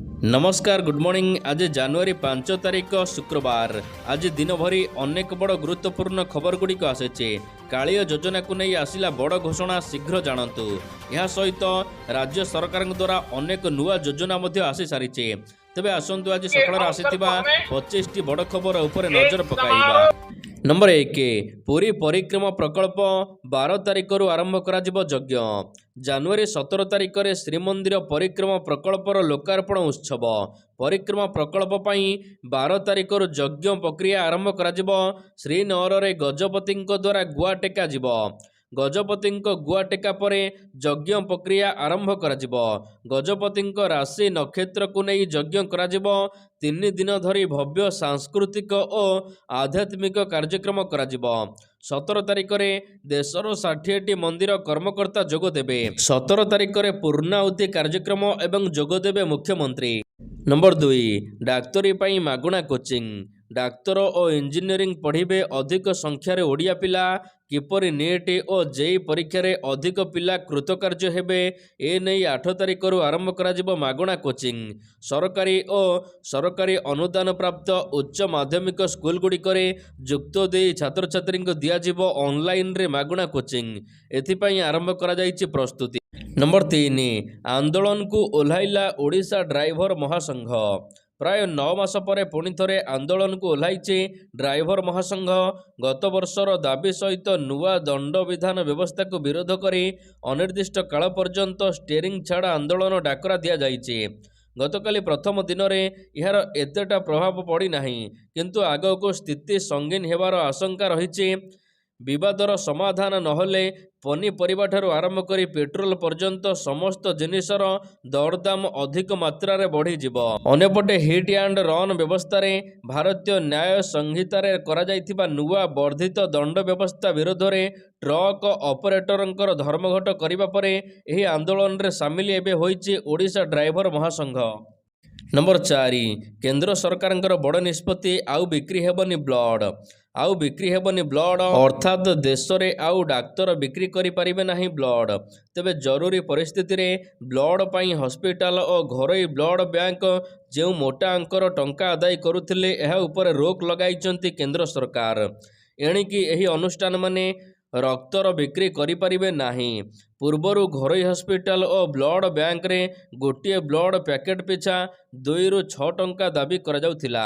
ନମସ୍କାର good morning ଆଜି ଜାନୁଆରୀ ପାଞ୍ଚ ତାରିଖ ଶୁକ୍ରବାର। ଆଜି ଦିନଭରି ଅନେକ ବଡ଼ ଗୁରୁତ୍ୱପୂର୍ଣ୍ଣ ଖବରଗୁଡ଼ିକ ଆସିଛି। କାଳିଆ ଯୋଜନାକୁ ନେଇ ଆସିଲା ବଡ଼ ଘୋଷଣା ଶୀଘ୍ର ଜାଣନ୍ତୁ। ଏହା ସହିତ ରାଜ୍ୟ ସରକାରଙ୍କ ଦ୍ୱାରା ଅନେକ ନୂଆ ଯୋଜନା ମଧ୍ୟ ଆସିସାରିଛି ତେବେ ଆସନ୍ତୁ ଆଜି ସକାଳରେ ଆସିଥିବା ପଚିଶଟି ବଡ଼ ଖବର ଉପରେ ନଜର ପକାଇବା। ନମ୍ବର ଏକ ପୁରୀ ପରିକ୍ରମା ପ୍ରକଳ୍ପ ବାର ତାରିଖରୁ ଆରମ୍ଭ କରାଯିବ ଯଜ୍ଞ। ଜାନୁଆରୀ ସତର ତାରିଖରେ ଶ୍ରୀମନ୍ଦିର ପରିକ୍ରମା ପ୍ରକଳ୍ପର ଲୋକାର୍ପଣ ଉତ୍ସବ। ପରିକ୍ରମା ପ୍ରକଳ୍ପ ପାଇଁ ବାର ତାରିଖରୁ ଯଜ୍ଞ ପ୍ରକ୍ରିୟା ଆରମ୍ଭ କରାଯିବ। ଶ୍ରୀନଗରରେ ଗଜପତିଙ୍କ ଦ୍ୱାରା ଗୁଆ ଟେକାଯିବ। ଗଜପତିଙ୍କ ଗୁଆ ଟେକା ପରେ ଯଜ୍ଞ ପ୍ରକ୍ରିୟା ଆରମ୍ଭ କରାଯିବ। ଗଜପତିଙ୍କ ରାଶି ନକ୍ଷତ୍ରକୁ ନେଇ ଯଜ୍ଞ କରାଯିବ। ତିନି ଦିନ ଧରି ଭବ୍ୟ ସାଂସ୍କୃତିକ ଓ ଆଧ୍ୟାତ୍ମିକ କାର୍ଯ୍ୟକ୍ରମ କରାଯିବ। ସତର ତାରିଖରେ ଦେଶର ଷାଠିଏଟି ମନ୍ଦିର କର୍ମକର୍ତ୍ତା ଯୋଗ ଦେବେ। ସତର ତାରିଖରେ ପୂର୍ଣ୍ଣାହୁତି କାର୍ଯ୍ୟକ୍ରମ ଏବଂ ଯୋଗଦେବେ ମୁଖ୍ୟମନ୍ତ୍ରୀ। ନମ୍ବର ଦୁଇ ଡାକ୍ତରୀ ପାଇଁ ମାଗଣା କୋଚିଂ। ଡାକ୍ତର ଓ ଇଞ୍ଜିନିୟରିଂ ପଢ଼ିବେ ଅଧିକ ସଂଖ୍ୟାରେ ଓଡ଼ିଆ ପିଲା କିପରି ନିଟ୍ ଓ ଜେଇ ପରୀକ୍ଷାରେ ଅଧିକ ପିଲା କୃତକାର୍ଯ୍ୟ ହେବେ ଏ ନେଇ ଆଠ ତାରିଖରୁ ଆରମ୍ଭ କରାଯିବ ମାଗଣା କୋଚିଂ। ସରକାରୀ ଓ ସରକାରୀ ଅନୁଦାନ ପ୍ରାପ୍ତ ଉଚ୍ଚ ମାଧ୍ୟମିକ ସ୍କୁଲଗୁଡ଼ିକରେ ଯୁକ୍ତ ଦେଇ ଛାତ୍ରଛାତ୍ରୀଙ୍କୁ ଦିଆଯିବ ଅନଲାଇନରେ ମାଗଣା କୋଚିଂ। ଏଥିପାଇଁ ଆରମ୍ଭ କରାଯାଇଛି ପ୍ରସ୍ତୁତି। ନମ୍ବର ତିନି ଆନ୍ଦୋଳନକୁ ଓହ୍ଲାଇଲା ଓଡ଼ିଶା ଡ୍ରାଇଭର ମହାସଂଘ। ପ୍ରାୟ ନଅ ମାସ ପରେ ପୁଣି ଥରେ ଆନ୍ଦୋଳନକୁ ଓହ୍ଲାଇଛି ଡ୍ରାଇଭର ମହାସଂଘ। ଗତ ବର୍ଷର ଦାବି ସହିତ ନୂଆ ଦଣ୍ଡବିଧାନ ବ୍ୟବସ୍ଥାକୁ ବିରୋଧ କରି ଅନିର୍ଦ୍ଦିଷ୍ଟ କାଳ ପର୍ଯ୍ୟନ୍ତ ଷ୍ଟେରିଂ ଛାଡ଼ ଆନ୍ଦୋଳନ ଡାକରା ଦିଆଯାଇଛି। ଗତକାଲି ପ୍ରଥମ ଦିନରେ ଏହାର ଏତେଟା ପ୍ରଭାବ ପଡ଼ିନାହିଁ। କିନ୍ତୁ ଆଗକୁ ସ୍ଥିତି ସଙ୍ଗୀନ ହେବାର ଆଶଙ୍କା ରହିଛି। ବିବାଦର ସମାଧାନ ନହେଲେ ପନିପରିବାଠାରୁ ଆରମ୍ଭ କରି ପେଟ୍ରୋଲ ପର୍ଯ୍ୟନ୍ତ ସମସ୍ତ ଜିନିଷର ଦରଦାମ ଅଧିକ ମାତ୍ରାରେ ବଢ଼ିଯିବ। ଅନ୍ୟପଟେ ହିଟ୍ ଆଣ୍ଡ ରନ୍ ବ୍ୟବସ୍ଥାରେ ଭାରତୀୟ ନ୍ୟାୟ ସଂହିତାରେ କରାଯାଇଥିବା ନୂଆ ବର୍ଦ୍ଧିତ ଦଣ୍ଡ ବ୍ୟବସ୍ଥା ବିରୋଧରେ ଟ୍ରକ୍ ଅପରେଟରଙ୍କର ଧର୍ମଘଟ କରିବା ପରେ ଏହି ଆନ୍ଦୋଳନରେ ସାମିଲ ଏବେ ହୋଇଛି ଓଡ଼ିଶା ଡ୍ରାଇଭର ମହାସଂଘ। ନମ୍ବର ଚାରି କେନ୍ଦ୍ର ସରକାରଙ୍କର ବଡ଼ ନିଷ୍ପତ୍ତି ଆଉ ବିକ୍ରି ହେବନି ବ୍ଲଡ୍। ଆଉ ବିକ୍ରି ହେବନି ବ୍ଲଡ୍ ଅର୍ଥାତ୍ ଦେଶରେ ଆଉ ଡାକ୍ତର ବିକ୍ରି କରିପାରିବେ ନାହିଁ ବ୍ଲଡ୍ ତେବେ ଜରୁରୀ ପରିସ୍ଥିତିରେ ବ୍ଲଡ୍ ପାଇଁ ହସ୍ପିଟାଲ ଓ ଘରୋଇ ବ୍ଲଡ୍ ବ୍ୟାଙ୍କ ଯେଉଁ ମୋଟା ଅଙ୍କର ଟଙ୍କା ଆଦାୟ କରୁଥିଲେ ଏହା ଉପରେ ରୋକ ଲଗାଇଛନ୍ତି କେନ୍ଦ୍ର ସରକାର। ଏଣିକି ଏହି ଅନୁଷ୍ଠାନମାନେ ରକ୍ତର ବିକ୍ରି କରିପାରିବେ ନାହିଁ। ପୂର୍ବରୁ ଘରୋଇ ହସ୍ପିଟାଲ ଓ ବ୍ଲଡ୍ ବ୍ୟାଙ୍କରେ ଗୋଟିଏ ବ୍ଲଡ୍ ପ୍ୟାକେଟ୍ ପିଛା ଦୁଇରୁ ଛଅ ଟଙ୍କା ଦାବି କରାଯାଉଥିଲା।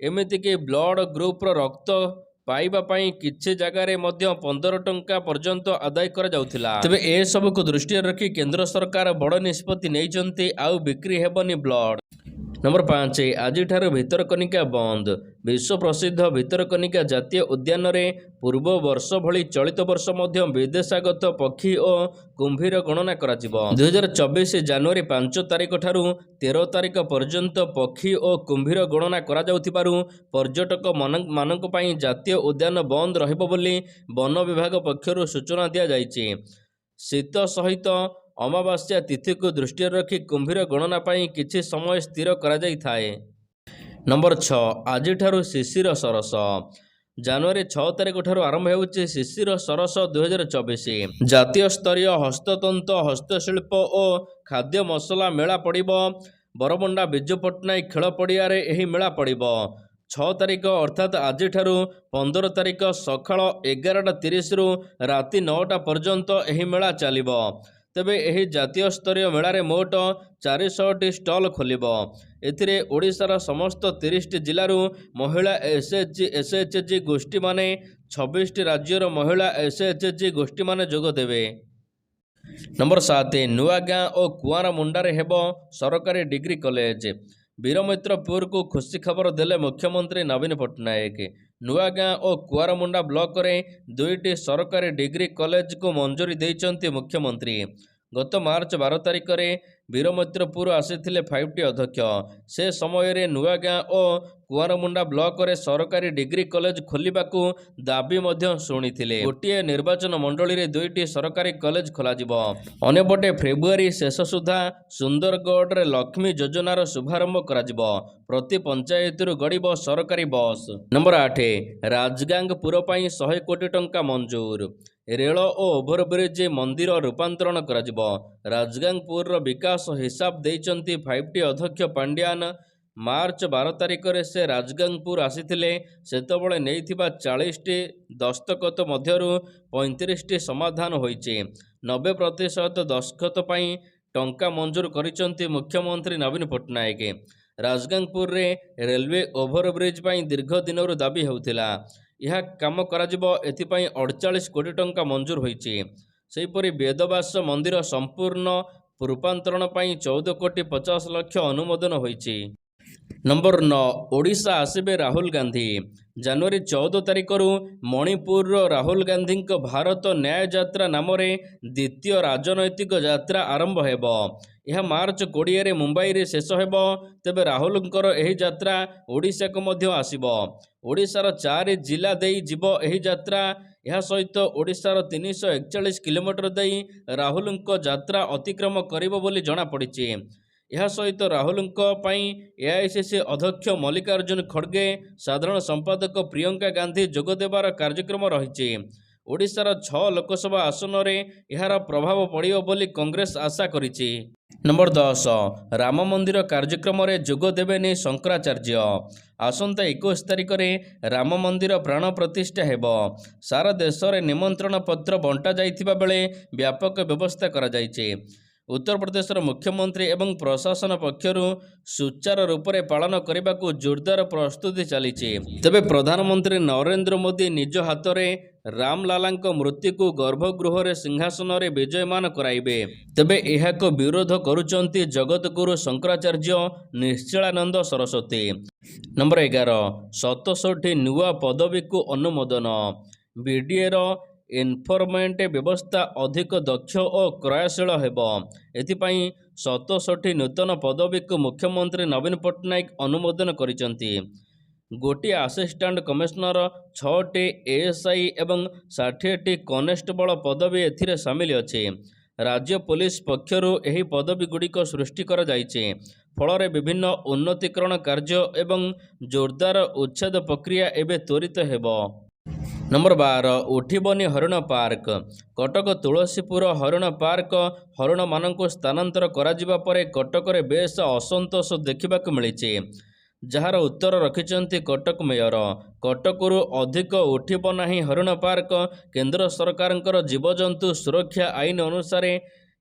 ଏମିତିକି ବ୍ଲଡ୍ ଗ୍ରୁପର ରକ୍ତ ପାଇବା ପାଇଁ କିଛି ଜାଗାରେ ମଧ୍ୟ ପନ୍ଦର ଟଙ୍କା ପର୍ଯ୍ୟନ୍ତ ଆଦାୟ କରାଯାଉଥିଲା। ତେବେ ଏସବୁକୁ ଦୃଷ୍ଟିରେ ରଖି କେନ୍ଦ୍ର ସରକାର ବଡ଼ ନିଷ୍ପତ୍ତି ନେଇଛନ୍ତି ଆଉ ବିକ୍ରି ହେବନି ବ୍ଲଡ୍। ନମ୍ବର ପାଞ୍ଚ ଆଜିଠାରୁ ଭିତରକନିକା ବନ୍ଦ। ବିଶ୍ୱ ପ୍ରସିଦ୍ଧ ଭିତରକନିକା ଜାତୀୟ ଉଦ୍ୟାନରେ ପୂର୍ବ ବର୍ଷ ଭଳି ଚଳିତ ବର୍ଷ ମଧ୍ୟ ବିଦେଶାଗତ ପକ୍ଷୀ ଓ କୁମ୍ଭୀର ଗଣନା କରାଯିବ। ଦୁଇହଜାର ଚବିଶ ଜାନୁଆରୀ ପାଞ୍ଚ ତାରିଖ ଠାରୁ ତେର ତାରିଖ ପର୍ଯ୍ୟନ୍ତ ପକ୍ଷୀ ଓ କୁମ୍ଭୀର ଗଣନା କରାଯାଉଥିବାରୁ ପର୍ଯ୍ୟଟକ ମାନ- ମାନଙ୍କ ପାଇଁ ଜାତୀୟ ଉଦ୍ୟାନ ବନ୍ଦ ରହିବ ବୋଲି ବନ ବିଭାଗ ପକ୍ଷରୁ ସୂଚନା ଦିଆଯାଇଛି। ଶୀତ ସହିତ ଅମାବାସ୍ୟା ତିଥିକୁ ଦୃଷ୍ଟିରେ ରଖି କୁମ୍ଭୀର ଗଣନା ପାଇଁ କିଛି ସମୟ ସ୍ଥିର କରାଯାଇଥାଏ। ନମ୍ବର ଛଅ ଆଜିଠାରୁ ଶିଶିର ସରସ। ଜାନୁଆରୀ ଛଅ ତାରିଖ ଠାରୁ ଆରମ୍ଭ ହେଉଛି ଶିଶିର ସରସ ଦୁଇହଜାର ଚବିଶ। ଜାତୀୟ ସ୍ତରୀୟ ହସ୍ତତନ୍ତ ହସ୍ତଶିଳ୍ପ ଓ ଖାଦ୍ୟ ମସଲା ମେଳା ପଡ଼ିବ। ବରମୁଣ୍ଡା ବିଜୁ ପଟ୍ଟନାୟକ ଖେଳ ପଡ଼ିଆରେ ଏହି ମେଳା ପଡ଼ିବ। ଛଅ ତାରିଖ ଅର୍ଥାତ୍ ଆଜିଠାରୁ ପନ୍ଦର ତାରିଖ ସକାଳ ଏଗାରଟା ତିରିଶରୁ ରାତି ନଅଟା ପର୍ଯ୍ୟନ୍ତ ଏହି ମେଳା ଚାଲିବ। ତେବେ ଏହି ଜାତୀୟ ସ୍ତରୀୟ ମେଳାରେ ମୋଟ ଚାରିଶହଟି ଷ୍ଟଲ୍ ଖୋଲିବ। ଏଥିରେ ଓଡ଼ିଶାର ସମସ୍ତ ତିରିଶଟି ଜିଲ୍ଲାରୁ ମହିଳା S H S H G ଗୋଷ୍ଠୀମାନେ ଛବିଶଟି ରାଜ୍ୟର ମହିଳା ଏସ୍ ଏଚ୍ ଜି ଗୋଷ୍ଠୀମାନେ ଯୋଗ ଦେବେ। ନମ୍ବର ସାତ ନୂଆଗାଁ ଓ କୁଆଁରମୁଣ୍ଡାରେ ହେବ ସରକାରୀ ଡିଗ୍ରୀ କଲେଜ। ବୀରମିତ୍ରପୁରକୁ ଖୁସି ଖବର ଦେଲେ ମୁଖ୍ୟମନ୍ତ୍ରୀ ନବୀନ ପଟ୍ଟନାୟକ। ନୂଆଗାଁ ଓ କୁଆରମୁଣ୍ଡା ବ୍ଲକରେ ଦୁଇଟି ସରକାରୀ ଡିଗ୍ରୀ କଲେଜକୁ ମଞ୍ଜୁରୀ ଦେଇଛନ୍ତି ମୁଖ୍ୟମନ୍ତ୍ରୀ। ଗତ ମାର୍ଚ୍ଚ ବାର ତାରିଖରେ ବୀରମିତ୍ରପୁର ଆସିଥିଲେ ଫାଇଭ୍ ଟି ଅଧ୍ୟକ୍ଷ। ସେ ସମୟରେ ନୂଆଗାଁ ଓ କୁଆରମୁଣ୍ଡା ବ୍ଲକରେ ସରକାରୀ ଡିଗ୍ରୀ କଲେଜ ଖୋଲିବାକୁ ଦାବି ମଧ୍ୟ ଶୁଣିଥିଲେ। ଗୋଟିଏ ନିର୍ବାଚନ ମଣ୍ଡଳୀରେ ଦୁଇଟି ସରକାରୀ କଲେଜ ଖୋଲାଯିବ। ଅନ୍ୟପଟେ ଫେବୃଆରୀ ଶେଷ ସୁଦ୍ଧା ସୁନ୍ଦରଗଡ଼ରେ ଲକ୍ଷ୍ମୀ ଯୋଜନାର ଶୁଭାରମ୍ଭ କରାଯିବ। ପ୍ରତି ପଞ୍ଚାୟତରୁ ଗଡ଼ିବ ସରକାରୀ ବସ୍। ନମ୍ବର ଆଠ ରାଜଗାଙ୍ଗପୁର ପାଇଁ ଶହେ କୋଟି ଟଙ୍କା ମଞ୍ଜୁର। ରେଳ ଓ ଓଭରବ୍ରିଜ୍ ମନ୍ଦିର ରୂପାନ୍ତରଣ କରାଯିବ। ରାଜଗାଙ୍ଗପୁରର ବିକାଶ ଦାସ ହିସାବ ଦେଇଛନ୍ତି ଫାଇଭ୍ ଟି ଅଧ୍ୟକ୍ଷ ପାଣ୍ଡିଆନ। ମାର୍ଚ୍ଚ ବାର ତାରିଖରେ ସେ ରାଜଗାଙ୍ଗପୁର ଆସିଥିଲେ। ସେତେବେଳେ ନେଇଥିବା ଚାଳିଶଟି ଦସ୍ତଖତ ମଧ୍ୟରୁ ପଇଁତିରିଶଟି ସମାଧାନ ହୋଇଛି। ନବେ ପ୍ରତିଶତ ଦସ୍ତଖତ ପାଇଁ ଟଙ୍କା ମଞ୍ଜୁର କରିଛନ୍ତି ମୁଖ୍ୟମନ୍ତ୍ରୀ ନବୀନ ପଟ୍ଟନାୟକ। ରାଜଗାଙ୍ଗପୁରରେ ରେଲୱେ ଓଭରବ୍ରିଜ୍ ପାଇଁ ଦୀର୍ଘ ଦିନରୁ ଦାବି ହେଉଥିଲା। ଏହା କାମ କରାଯିବ ଏଥିପାଇଁ ଅଡ଼ଚାଳିଶ କୋଟି ଟଙ୍କା ମଞ୍ଜୁର ହୋଇଛି। ସେହିପରି ବେଦବ୍ୟାସ ମନ୍ଦିର ସମ୍ପୂର୍ଣ୍ଣ ରୂପାନ୍ତରଣ ପାଇଁ ଚଉଦ କୋଟି ପଚାଶ ଲକ୍ଷ ଅନୁମୋଦନ ହୋଇଛି। ନମ୍ବର ନଅ ଓଡ଼ିଶା ଆସିବେ ରାହୁଲ ଗାନ୍ଧୀ। ଜାନୁଆରୀ ଚଉଦ ତାରିଖରୁ ମଣିପୁରର ରାହୁଲ ଗାନ୍ଧୀଙ୍କ ଭାରତ ନ୍ୟାୟ ଯାତ୍ରା ନାମରେ ଦ୍ୱିତୀୟ ରାଜନୈତିକ ଯାତ୍ରା ଆରମ୍ଭ ହେବ। ଏହା ମାର୍ଚ୍ଚ କୋଡ଼ିଏରେ ମୁମ୍ବାଇରେ ଶେଷ ହେବ। ତେବେ ରାହୁଲଙ୍କର ଏହି ଯାତ୍ରା ଓଡ଼ିଶାକୁ ମଧ୍ୟ ଆସିବ। ଓଡ଼ିଶାର ଚାରି ଜିଲ୍ଲା ଦେଇ ଯିବ ଏହି ଯାତ୍ରା। ଏହା ସହିତ ଓଡ଼ିଶାର ତିନିଶହ ଏକଚାଳିଶ କିଲୋମିଟର ଦେଇ ରାହୁଲଙ୍କ ଯାତ୍ରା ଅତିକ୍ରମ କରିବ ବୋଲି ଜଣାପଡ଼ିଛି। ଏହା ସହିତ ରାହୁଲଙ୍କ ପାଇଁ ଏଆଇସିସି ଅଧ୍ୟକ୍ଷ ମଲ୍ଲିକାର୍ଜୁନ ଖଡ଼ଗେ ସାଧାରଣ ସମ୍ପାଦକ ପ୍ରିୟଙ୍କା ଗାନ୍ଧୀ ଯୋଗ ଦେବାର କାର୍ଯ୍ୟକ୍ରମ ରହିଛି। ଓଡ଼ିଶାର ଛଅ ଲୋକସଭା ଆସନରେ ଏହାର ପ୍ରଭାବ ପଡ଼ିବ ବୋଲି କଂଗ୍ରେସ ଆଶା କରିଛି। ନମ୍ବର ଦଶ ରାମ ମନ୍ଦିର କାର୍ଯ୍ୟକ୍ରମରେ ଯୋଗ ଦେବେନି ଶଙ୍କରାଚାର୍ଯ୍ୟ। ଆସନ୍ତା ଏକୋଇଶ ତାରିଖରେ ରାମ ମନ୍ଦିର ପ୍ରାଣ ପ୍ରତିଷ୍ଠା ହେବ। ସାରା ଦେଶରେ ନିମନ୍ତ୍ରଣ ପତ୍ର ବଣ୍ଟା ଯାଇଥିବା ବେଳେ ବ୍ୟାପକ ବ୍ୟବସ୍ଥା କରାଯାଇଛି। ଉତ୍ତରପ୍ରଦେଶର ମୁଖ୍ୟମନ୍ତ୍ରୀ ଏବଂ ପ୍ରଶାସନ ପକ୍ଷରୁ ସୁଚାରୁ ରୂପରେ ପାଳନ କରିବାକୁ ଜୋରଦାର ପ୍ରସ୍ତୁତି ଚାଲିଛି। ତେବେ ପ୍ରଧାନମନ୍ତ୍ରୀ ନରେନ୍ଦ୍ର ମୋଦି ନିଜ ହାତରେ ରାମଲାଲାଙ୍କ ମୂର୍ତ୍ତିକୁ ଗର୍ଭଗୃହରେ ସିଂହାସନରେ ବିଜୟମାନ କରାଇବେ। ତେବେ ଏହାକୁ ବିରୋଧ କରୁଛନ୍ତି ଜଗତଗୁରୁ ଶଙ୍କରାଚାର୍ଯ୍ୟ ନିଶ୍ଚଳାନନ୍ଦ ସରସ୍ୱତୀ। ନମ୍ବର ଏଗାର ସତଷଠି ନୂଆ ପଦବୀକୁ ଅନୁମୋଦନ। ବିଡ଼ିଏର ଇନଫରମେଣ୍ଟ ବ୍ୟବସ୍ଥା ଅଧିକ ଦକ୍ଷ ଓ କ୍ରୟଶୀଳ ହେବ। ଏଥିପାଇଁ ସତଷଠି ନୂତନ ପଦବୀକୁ ମୁଖ୍ୟମନ୍ତ୍ରୀ ନବୀନ ପଟ୍ଟନାୟକ ଅନୁମୋଦନ କରିଛନ୍ତି। ଗୋଟିଏ ଆସିଷ୍ଟାଣ୍ଟ କମିଶନର ଛଅଟି ଏଏସ୍ଆଇ ଏବଂ ଷାଠିଏଟି କନେଷ୍ଟବଳ ପଦବୀ ଏଥିରେ ସାମିଲ ଅଛି। ରାଜ୍ୟ ପୋଲିସ ପକ୍ଷରୁ ଏହି ପଦବୀଗୁଡ଼ିକ ସୃଷ୍ଟି କରାଯାଇଛି। ଫଳରେ ବିଭିନ୍ନ ଉନ୍ନତିକରଣ କାର୍ଯ୍ୟ ଏବଂ ଜୋରଦାର ଉଚ୍ଛେଦ ପ୍ରକ୍ରିୟା ଏବେ ତ୍ୱରିତ ହେବ। ନମ୍ବର ବାର ଉଠିବନି ହରିଣ ପାର୍କ। କଟକ ତୁଳସୀପୁର ହରିଣ ପାର୍କ ହରିଣମାନଙ୍କୁ ସ୍ଥାନାନ୍ତର କରାଯିବା ପରେ କଟକରେ ବେଶ ଅସନ୍ତୋଷ ଦେଖିବାକୁ ମିଳିଛି। ଯାହାର ଉତ୍ତର ରଖିଛନ୍ତି କଟକ ମେୟର। କଟକରୁ ଅଧିକ ଉଠିବ ନାହିଁ ହରିଣ ପାର୍କ। କେନ୍ଦ୍ର ସରକାରଙ୍କର ଜୀବଜନ୍ତୁ ସୁରକ୍ଷା ଆଇନ ଅନୁସାରେ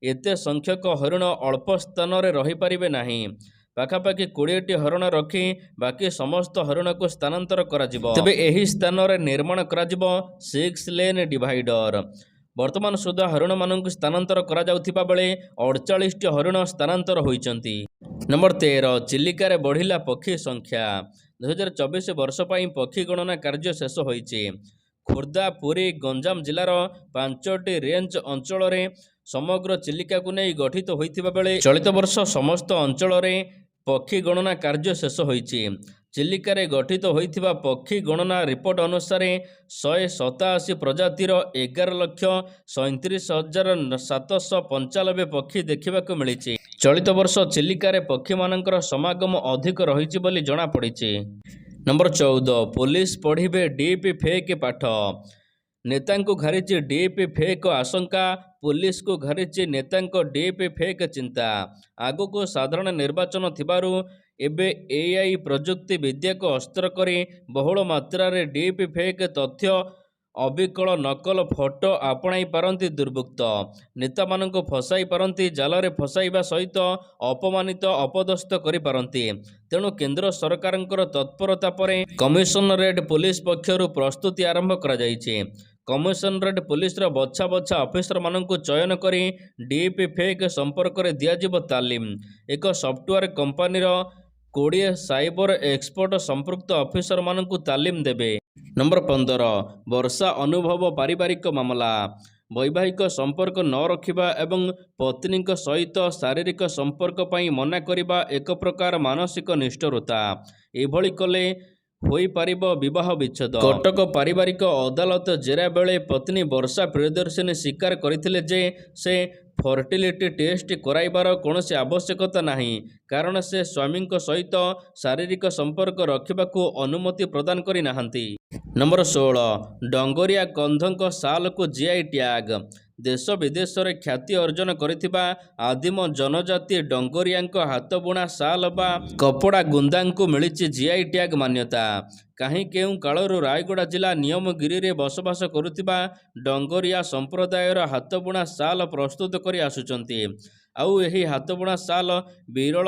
ଏତେ ସଂଖ୍ୟକ ହରିଣ ଅଳ୍ପ ସ୍ଥାନରେ ରହିପାରିବେ ନାହିଁ। ପାଖାପାଖି କୋଡ଼ିଏଟି ହରିଣ ରଖି ବାକି ସମସ୍ତ ହରିଣକୁ ସ୍ଥାନାନ୍ତର କରାଯିବ। ତେବେ ଏହି ସ୍ଥାନରେ ନିର୍ମାଣ କରାଯିବ ସିକ୍ସ ଲେନ୍ ଡିଭାଇଡର ବର୍ତ୍ତମାନ ସୁଦ୍ଧା ହରିଣମାନଙ୍କୁ ସ୍ଥାନାନ୍ତର କରାଯାଉଥିବା ବେଳେ ଅଡ଼ଚାଳିଶଟି ହରିଣ ସ୍ଥାନାନ୍ତର ହୋଇଛନ୍ତି। ନମ୍ବର ତେର ଚିଲିକାରେ ବଢ଼ିଲା ପକ୍ଷୀ ସଂଖ୍ୟା। ଦୁଇହଜାର ଚବିଶ ବର୍ଷ ପାଇଁ ପକ୍ଷୀ ଗଣନା କାର୍ଯ୍ୟ ଶେଷ ହୋଇଛି। ଖୋର୍ଦ୍ଧା ପୁରୀ ଗଞ୍ଜାମ ଜିଲ୍ଲାର ପାଞ୍ଚଟି ରେଞ୍ଜ ଅଞ୍ଚଳରେ ସମଗ୍ର ଚିଲିକାକୁ ନେଇ ଗଠିତ ହୋଇଥିବା ବେଳେ ଚଳିତ ବର୍ଷ ସମସ୍ତ ଅଞ୍ଚଳରେ ପକ୍ଷୀ ଗଣନା କାର୍ଯ୍ୟ ଶେଷ ହୋଇଛି। ଚିଲିକାରେ ଗଠିତ ହୋଇଥିବା ପକ୍ଷୀ ଗଣନା ରିପୋର୍ଟ ଅନୁସାରେ ଶହେ ସତାଅଶୀ ପ୍ରଜାତିର ଏଗାର ଲକ୍ଷ ସଇଁତିରିଶ ହଜାର ସାତଶହ ପଞ୍ଚାନବେ ପକ୍ଷୀ ଦେଖିବାକୁ ମିଳିଛି। ଚଳିତ ବର୍ଷ ଚିଲିକାରେ ପକ୍ଷୀମାନଙ୍କର ସମାଗମ ଅଧିକ ରହିଛି ବୋଲି ଜଣାପଡ଼ିଛି। ନମ୍ବର ଚଉଦ ପୋଲିସ ପଢ଼ିବେ ଡିପି ଫେକ୍ ପାଠ। ନେତାଙ୍କୁ ଘାରିଛି ଡିପି ଫେକ୍ ଆଶଙ୍କା ପୋଲିସକୁ ଘାରିଛି ନେତାଙ୍କ ଡିପି ଫେକ୍ ଚିନ୍ତା ଆଗକୁ ସାଧାରଣ ନିର୍ବାଚନ ଥିବାରୁ ଏବେ ଏଆଇ ପ୍ରଯୁକ୍ତି ବିଦ୍ୟାକୁ ଅସ୍ତ୍ର କରି ବହୁଳ ମାତ୍ରାରେ ଡିପି ଫେକ୍ ତଥ୍ୟ ଅବିକଳ ନକଲ ଫଟୋ ଆପଣାଇ ପାରନ୍ତି ଦୁର୍ବୃତ୍ତ। ନେତାମାନଙ୍କୁ ଫସାଇ ପାରନ୍ତି ଜାଲରେ ଫସାଇବା ସହିତ ଅପମାନିତ ଅପଦସ୍ଥ କରିପାରନ୍ତି ତେଣୁ କେନ୍ଦ୍ର ସରକାରଙ୍କର ତତ୍ପରତା ପରେ କମିଶନରେଟ୍ ପୋଲିସ ପକ୍ଷରୁ ପ୍ରସ୍ତୁତି ଆରମ୍ଭ କରାଯାଇଛି। କମିଶନରେଟ୍ ପୋଲିସର ବଛା ବଛା ଅଫିସରମାନଙ୍କୁ ଚୟନ କରି ଡିପି ଫେକ୍ ସମ୍ପର୍କରେ ଦିଆଯିବ ତାଲିମ। ଏକ ସଫ୍ଟୱେର କମ୍ପାନୀର କୋଡ଼ିଏ ସାଇବର ଏକ୍ସପର୍ଟ ସମ୍ପୃକ୍ତ ଅଫିସରମାନଙ୍କୁ ତାଲିମ ଦେବେ। ନମ୍ବର ପନ୍ଦର ବର୍ଷା ଅନୁଭବ ପାରିବାରିକ ମାମଲା। ବୈବାହିକ ସମ୍ପର୍କ ନ ରଖିବା ଏବଂ ପତ୍ନୀଙ୍କ ସହିତ ଶାରୀରିକ ସମ୍ପର୍କ ପାଇଁ ମନା କରିବା ଏକ ପ୍ରକାର ମାନସିକ ନିଷ୍ଠୁରତା। ଏଭଳି କଲେ ହୋଇପାରିବ ବିବାହ ବିଚ୍ଛେଦ। କଟକ ପାରିବାରିକ ଅଦାଲତ ଜେରା ବେଳେ ପତ୍ନୀ ବର୍ଷା ପ୍ରିୟଦର୍ଶିନୀ ସ୍ୱୀକାର କରିଥିଲେ ଯେ ସେ ଫର୍ଟିଲିଟି ଟେଷ୍ଟ କରାଇବାର କୌଣସି ଆବଶ୍ୟକତା ନାହିଁ କାରଣ ସେ ସ୍ୱାମୀଙ୍କ ସହିତ ଶାରୀରିକ ସମ୍ପର୍କ ରଖିବାକୁ ଅନୁମତି ପ୍ରଦାନ କରିନାହାନ୍ତି। ନମ୍ବର ଷୋହଳ ଡଙ୍ଗରିଆ କନ୍ଧଙ୍କ ସାଲକୁ ଜିଆଇ ଟ୍ୟାଗ। ଦେଶ ବିଦେଶରେ ଖ୍ୟାତି ଅର୍ଜନ କରିଥିବା ଆଦିମ ଜନଜାତି ଡଙ୍ଗରିଆଙ୍କ ହାତବୁଣା ଶାଲ ବା କପଡ଼ା ଗୁନ୍ଦାଙ୍କୁ ମିଳିଛି ଜିଆଇ ଟ୍ୟାଗ୍ ମାନ୍ୟତା। କାହିଁ କେଉଁ କାଳରୁ ରାୟଗଡ଼ା ଜିଲ୍ଲା ନିୟମଗିରିରେ ବସବାସ କରୁଥିବା ଡଙ୍ଗରିଆ ସମ୍ପ୍ରଦାୟର ହାତବୁଣା ଶାଲ ପ୍ରସ୍ତୁତ କରି ଆସୁଛନ୍ତି? ଆଉ ଏହି ହାତବୁଣା ଶାଲ ବିରଳ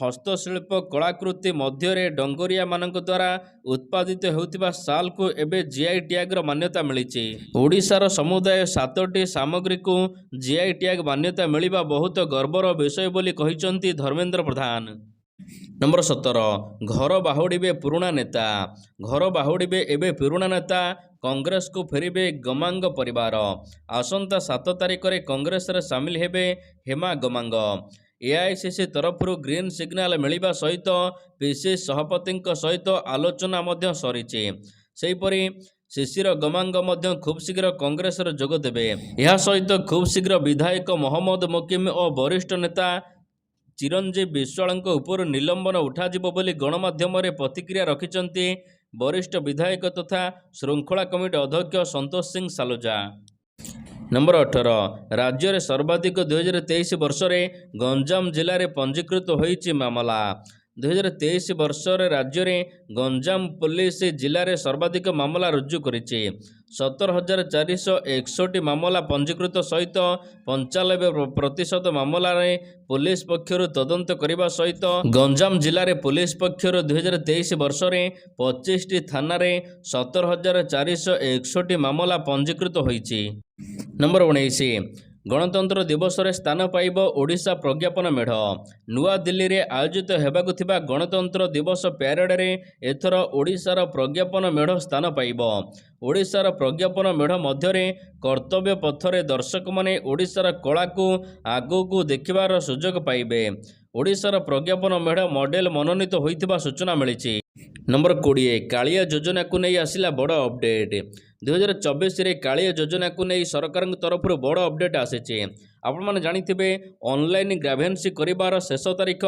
ହସ୍ତଶିଳ୍ପ କଳାକୃତି ମଧ୍ୟରେ ଡଙ୍ଗରିଆମାନଙ୍କ ଦ୍ୱାରା ଉତ୍ପାଦିତ ହେଉଥିବା ଶାଲକୁ ଏବେ ଜିଆଇ ଟ୍ୟାଗ୍ର ମାନ୍ୟତା ମିଳିଛି। ଓଡ଼ିଶାର ସମୁଦାୟ ସାତଟି ସାମଗ୍ରୀକୁ ଜିଆଇ ଟ୍ୟାଗ୍ ମାନ୍ୟତା ମିଳିବା ବହୁତ ଗର୍ବର ବିଷୟ ବୋଲି କହିଛନ୍ତି ଧର୍ମେନ୍ଦ୍ର ପ୍ରଧାନ। ନମ୍ବର ସତର ଘର ବାହୁଡ଼ିବେ ପୁରୁଣା ନେତା। ଘର ବାହୁଡ଼ିବେ ଏବେ ପୁରୁଣା ନେତା କଂଗ୍ରେସକୁ ଫେରିବେ ଗମାଙ୍ଗ ପରିବାର। ଆସନ୍ତା ସାତ ତାରିଖରେ କଂଗ୍ରେସରେ ସାମିଲ ହେବେ ହେମା ଗମାଙ୍ଗ। ଏଆଇସିସି ତରଫରୁ ଗ୍ରୀନ୍ ସିଗ୍ନାଲ ମିଳିବା ସହିତ ପିସିସି ସଭାପତିଙ୍କ ସହିତ ଆଲୋଚନା ମଧ୍ୟ ସରିଛି। ସେହିପରି ଶିଶିର ଗମାଙ୍ଗ ମଧ୍ୟ ଖୁବ୍ ଶୀଘ୍ର କଂଗ୍ରେସରେ ଯୋଗ ଦେବେ। ଏହା ସହିତ ଖୁବ୍ ଶୀଘ୍ର ବିଧାୟକ ମହମ୍ମଦ ମୋକିମ ଓ ବରିଷ୍ଠ ନେତା ଚିରଞ୍ଜୀବ ବିଶ୍ୱାଳଙ୍କ ଉପରୁ ନିଲମ୍ବନ ଉଠାଯିବ ବୋଲି ଗଣମାଧ୍ୟମରେ ପ୍ରତିକ୍ରିୟା ରଖିଛନ୍ତି ବରିଷ୍ଠ ବିଧାୟକ ତଥା ଶୃଙ୍ଖଳା କମିଟି ଅଧ୍ୟକ୍ଷ ସନ୍ତୋଷ ସିଂ ସାଲୁଜା। ନମ୍ବର ଅଠର ରାଜ୍ୟରେ ସର୍ବାଧିକ ଦୁଇହଜାର ତେଇଶ ବର୍ଷରେ ଗଞ୍ଜାମ ଜିଲ୍ଲାରେ ପଞ୍ଜୀକୃତ ହୋଇଛି ମାମଲା। ଦୁଇହଜାର ତେଇଶ ବର୍ଷରେ ରାଜ୍ୟରେ ଗଞ୍ଜାମ ପୋଲିସ ଜିଲ୍ଲାରେ ସର୍ବାଧିକ ମାମଲା ରୁଜୁ କରିଛି। ସତର ହଜାର ଚାରିଶହ ଏକଷଠି ମାମଲା ପଞ୍ଜୀକୃତ ସହିତ ପଞ୍ଚାନବେ ପ୍ରତିଶତ ମାମଲାରେ ପୋଲିସ ପକ୍ଷରୁ ତଦନ୍ତ କରିବା ସହିତ ଗଞ୍ଜାମ ଜିଲ୍ଲାରେ ପୋଲିସ ପକ୍ଷରୁ ଦୁଇହଜାର ତେଇଶ ବର୍ଷରେ ପଚିଶଟି ଥାନାରେ ସତର ହଜାର ଚାରିଶହ ଏକଷଠି ମାମଲା ପଞ୍ଜୀକୃତ ହୋଇଛି। ନମ୍ବର ଉଣେଇଶ ଗଣତନ୍ତ୍ର ଦିବସରେ ସ୍ଥାନ ପାଇବ ଓଡ଼ିଶା ପ୍ରଜ୍ଞାପନ ମେଢ଼। ନୂଆଦିଲ୍ଲୀରେ ଆୟୋଜିତ ହେବାକୁ ଥିବା ଗଣତନ୍ତ୍ର ଦିବସ ପ୍ୟାରେଡରେ ଏଥର ଓଡ଼ିଶାର ପ୍ରଜ୍ଞାପନ ମେଢ଼ ସ୍ଥାନ ପାଇବ। ଓଡ଼ିଶାର ପ୍ରଜ୍ଞାପନ ମେଢ଼ ମଧ୍ୟରେ କର୍ତ୍ତବ୍ୟ ପଥରେ ଦର୍ଶକମାନେ ଓଡ଼ିଶାର କଳାକୁ ଆଗକୁ ଦେଖିବାର ସୁଯୋଗ ପାଇବେ। ଓଡ଼ିଶାର ପ୍ରଜ୍ଞାପନ ମେଢ଼ ମଡେଲ ମନୋନୀତ ହୋଇଥିବା ସୂଚନା ମିଳିଛି। ନମ୍ବର କୋଡ଼ିଏ କାଳିଆ ଯୋଜନାକୁ ନେଇ ଆସିଲା ବଡ଼ ଅପଡେଟ୍। ଦୁଇହଜାର ଚବିଶରେ କାଳିଆ ଯୋଜନାକୁ ନେଇ ସରକାରଙ୍କ ତରଫରୁ ବଡ଼ ଅପଡେଟ୍ ଆସିଛି। ଆପଣମାନେ ଜାଣିଥିବେ ଅନଲାଇନ୍ ଗ୍ରାଭେନ୍ସି କରିବାର ଶେଷ ତାରିଖ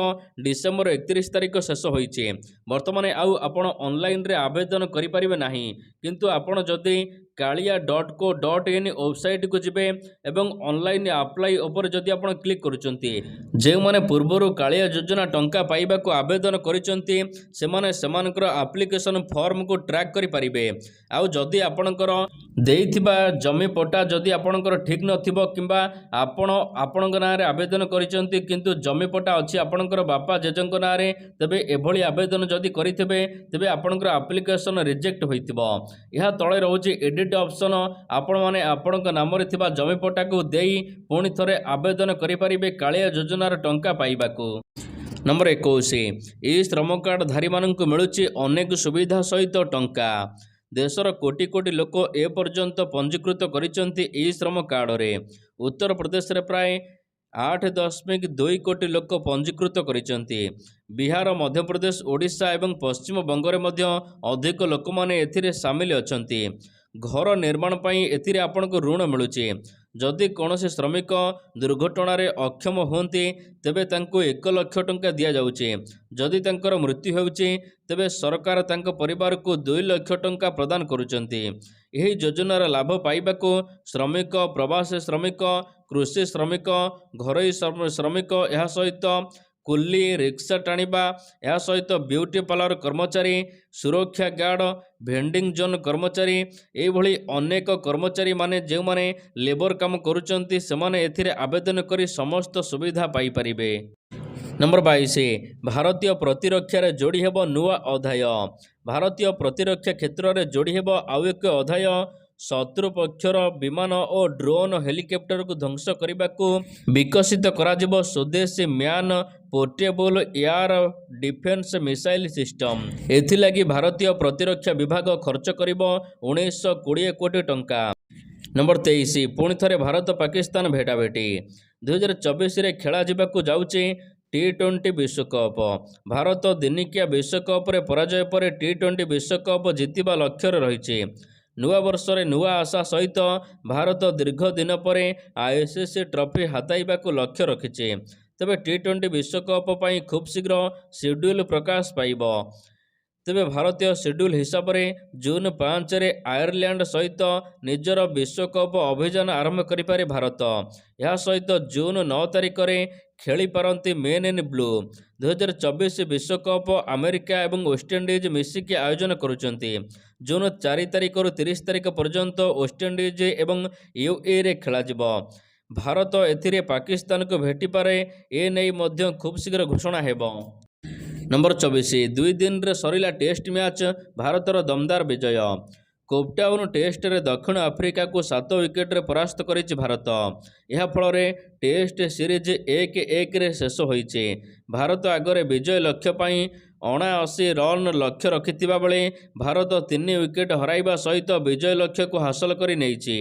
ଡିସେମ୍ବର ଏକତିରିଶ ତାରିଖ ଶେଷ ହୋଇଛି। ବର୍ତ୍ତମାନ ଆଉ ଆପଣ ଅନଲାଇନ୍ରେ ଆବେଦନ କରିପାରିବେ ନାହିଁ। କିନ୍ତୁ ଆପଣ ଯଦି Kalia dot co dot in ୱେବସାଇଟ୍କୁ ଯିବେ ଏବଂ ଅନଲାଇନ୍ ଆପ୍ଲାଇ ଉପରେ ଯଦି ଆପଣ କ୍ଲିକ୍ କରୁଛନ୍ତି ଯେଉଁମାନେ ପୂର୍ବରୁ କାଳିଆ ଯୋଜନା ଟଙ୍କା ପାଇବାକୁ ଆବେଦନ କରିଛନ୍ତି ସେମାନେ ସେମାନଙ୍କର ଆପ୍ଲିକେସନ୍ ଫର୍ମକୁ ଟ୍ରାକ୍ କରିପାରିବେ। ଆଉ ଯଦି ଆପଣଙ୍କର ଦେଇଥିବା ଜମି ପଟା ଯଦି ଆପଣଙ୍କର ଠିକ୍ ନଥିବ କିମ୍ବା ଆପଣ ଆପଣଙ୍କ ନାଁରେ ଆବେଦନ କରିଛନ୍ତି କିନ୍ତୁ ଜମି ପଟା ଅଛି ଆପଣଙ୍କର ବାପା ଜେଜେଙ୍କ ନାଁରେ ତେବେ ଏଭଳି ଆବେଦନ ଯଦି କରିଥିବେ ତେବେ ଆପଣଙ୍କର ଆପ୍ଲିକେସନ୍ ରିଜେକ୍ଟ ହୋଇଥିବ। ଏହା ତଳେ ରହୁଛି ଏଡ଼ିଟ୍ ଅପସନ୍ ଆପଣମାନେ ଆପଣଙ୍କ ନାମରେ ଥିବା ଜମି ପଟାକୁ ଦେଇ ପୁଣି ଥରେ ଆବେଦନ କରିପାରିବେ କାଳିଆ ଯୋଜନାର ଟଙ୍କା ପାଇବାକୁ। ନମ୍ବର ଏକୋଇଶ ଏହି ଶ୍ରମ କାର୍ଡ଼ଧାରୀମାନଙ୍କୁ ମିଳୁଛି ଅନେକ ସୁବିଧା ସହିତ ଟଙ୍କା। ଦେଶର କୋଟି କୋଟି ଲୋକ ଏପର୍ଯ୍ୟନ୍ତ ପଞ୍ଜୀକୃତ କରିଛନ୍ତି ଏହି ଶ୍ରମ କାର୍ଡ଼ରେ। ଉତ୍ତରପ୍ରଦେଶରେ ପ୍ରାୟ ଆଠ ଦଶମିକ ଦୁଇ କୋଟି ଲୋକ ପଞ୍ଜୀକୃତ କରିଛନ୍ତି। ବିହାର ମଧ୍ୟପ୍ରଦେଶ ଓଡ଼ିଶା ଏବଂ ପଶ୍ଚିମବଙ୍ଗରେ ମଧ୍ୟ ଅଧିକ ଲୋକମାନେ ଏଥିରେ ସାମିଲ ଅଛନ୍ତି। ଘର ନିର୍ମାଣ ପାଇଁ ଏଥିରେ ଆପଣଙ୍କୁ ଋଣ ମିଳୁଛି। ଯଦି କୌଣସି ଶ୍ରମିକ ଦୁର୍ଘଟଣାରେ ଅକ୍ଷମ ହୁଅନ୍ତି ତେବେ ତାଙ୍କୁ ଏକ ଲକ୍ଷ ଟଙ୍କା ଦିଆଯାଉଛି। ଯଦି ତାଙ୍କର ମୃତ୍ୟୁ ହେଉଛି ତେବେ ସରକାର ତାଙ୍କ ପରିବାରକୁ ଦୁଇ ଲକ୍ଷ ଟଙ୍କା ପ୍ରଦାନ କରୁଛନ୍ତି। ଏହି ଯୋଜନାର ଲାଭ ପାଇବାକୁ ଶ୍ରମିକ ପ୍ରବାସୀ ଶ୍ରମିକ କୃଷି ଶ୍ରମିକ ଘରୋଇ ଶ୍ରମ- ଶ୍ରମିକ ଏହା ସହିତ କୁଲି ରିକ୍ସା ଟାଣିବା ଏହା ସହିତ ବ୍ୟୁଟି ପାର୍ଲର କର୍ମଚାରୀ ସୁରକ୍ଷା ଗାର୍ଡ ଭେଣ୍ଡିଂ ଜୋନ୍ କର୍ମଚାରୀ ଏଇଭଳି ଅନେକ କର୍ମଚାରୀମାନେ ଯେଉଁମାନେ ଲେବର କାମ କରୁଛନ୍ତି ସେମାନେ ଏଥିରେ ଆବେଦନ କରି ସମସ୍ତ ସୁବିଧା ପାଇପାରିବେ। ନମ୍ବର ବାଇଶ ଭାରତୀୟ ପ୍ରତିରକ୍ଷାରେ ଯୋଡ଼ି ହେବ ନୂଆ ଅଧ୍ୟାୟ। ଭାରତୀୟ ପ୍ରତିରକ୍ଷା କ୍ଷେତ୍ରରେ ଯୋଡ଼ି ହେବ ଆଉ ଏକ ଅଧ୍ୟାୟ। ଶତ୍ରୁ ପକ୍ଷର ବିମାନ ଓ ଡ୍ରୋନ୍ ହେଲିକପ୍ଟରକୁ ଧ୍ୱଂସ କରିବାକୁ ବିକଶିତ କରାଯିବ ସ୍ୱଦେଶୀ man portable air defence missile system. ଏଥିଲାଗି ଭାରତୀୟ ପ୍ରତିରକ୍ଷା ବିଭାଗ ଖର୍ଚ୍ଚ କରିବ ଉଣେଇଶହ କୋଡ଼ିଏ କୋଟି ଟଙ୍କା। ନମ୍ବର ତେଇଶ ପୁଣି ଥରେ ଭାରତ ପାକିସ୍ତାନ ଭେଟାଭେଟି। ଦୁଇହଜାର ଚବିଶରେ ଖେଳାଯିବାକୁ ଯାଉଛି ଟି ଟ୍ୱେଣ୍ଟି ବିଶ୍ୱକପ୍। ଭାରତ ଦିନିକିଆ ବିଶ୍ୱକପରେ ପରାଜୟ ପରେ ଟି ଟ୍ୱେଣ୍ଟି ବିଶ୍ୱକପ୍ ଜିତିବା ଲକ୍ଷ୍ୟରେ ରହିଛି। ନୂଆ ବର୍ଷରେ ନୂଆ ଆଶା ସହିତ ଭାରତ ଦୀର୍ଘ ଦିନ ପରେ ଆଇସିସି ଟ୍ରଫି ହାତାଇବାକୁ ଲକ୍ଷ୍ୟ ରଖିଛି। ତେବେ ଟି ଟ୍ୱେଣ୍ଟି ବିଶ୍ୱକପ୍ ପାଇଁ ଖୁବ୍ ଶୀଘ୍ର ସିଡ୍ୟୁଲ୍ ପ୍ରକାଶ ପାଇବ। ତେବେ ଭାରତୀୟ ସିଡ୍ୟୁଲ୍ ହିସାବରେ ଜୁନ୍ ପାଞ୍ଚରେ ଆୟର୍ଲ୍ୟାଣ୍ଡ ସହିତ ନିଜର ବିଶ୍ୱକପ୍ ଅଭିଯାନ ଆରମ୍ଭ କରିପାରେ ଭାରତ। ଏହା ସହିତ ଜୁନ୍ ନଅ ତାରିଖରେ ଖେଳିପାରନ୍ତି ମେନ୍ ଇନ୍ ବ୍ଲୁ ଦୁଇହଜାର ଚବିଶ ବିଶ୍ୱକପ୍ ଆମେରିକା ଏବଂ ୱେଷ୍ଟଇଣ୍ଡିଜ୍ ମିଶିକି ଆୟୋଜନ କରୁଛନ୍ତି। ଜୁନ୍ ଚାରି ତାରିଖରୁ ତିରିଶ ତାରିଖ ପର୍ଯ୍ୟନ୍ତ ୱେଷ୍ଟଇଣ୍ଡିଜ୍ ଏବଂ ୟୁଏରେ ଖେଳାଯିବ। ଭାରତ ଏଥିରେ ପାକିସ୍ତାନକୁ ଭେଟିପାରେ। ଏ ନେଇ ମଧ୍ୟ ଖୁବ୍ ଶୀଘ୍ର ଘୋଷଣା ହେବ। ନମ୍ବର ଚବିଶ ଦୁଇ ଦିନରେ ସରିଲା ଟେଷ୍ଟ ମ୍ୟାଚ୍ ଭାରତର ଦମଦାର ବିଜୟ। କୋପଟାଉନ୍ ଟେଷ୍ଟରେ ଦକ୍ଷିଣ ଆଫ୍ରିକାକୁ ସାତ ୱିକେଟରେ ପରାସ୍ତ କରିଛି ଭାରତ। ଏହାଫଳରେ ଟେଷ୍ଟ ସିରିଜ୍ ଏକ ଏକରେ ଶେଷ ହୋଇଛି। ଭାରତ ଆଗରେ ବିଜୟ ଲକ୍ଷ୍ୟ ପାଇଁ ଅଣାଅଶୀ ରନ୍ ଲକ୍ଷ୍ୟ ରଖିଥିବା ବେଳେ ଭାରତ ତିନି ୱିକେଟ୍ ହରାଇବା ସହିତ ବିଜୟ ଲକ୍ଷ୍ୟକୁ ହାସଲ କରି ନେଇଛି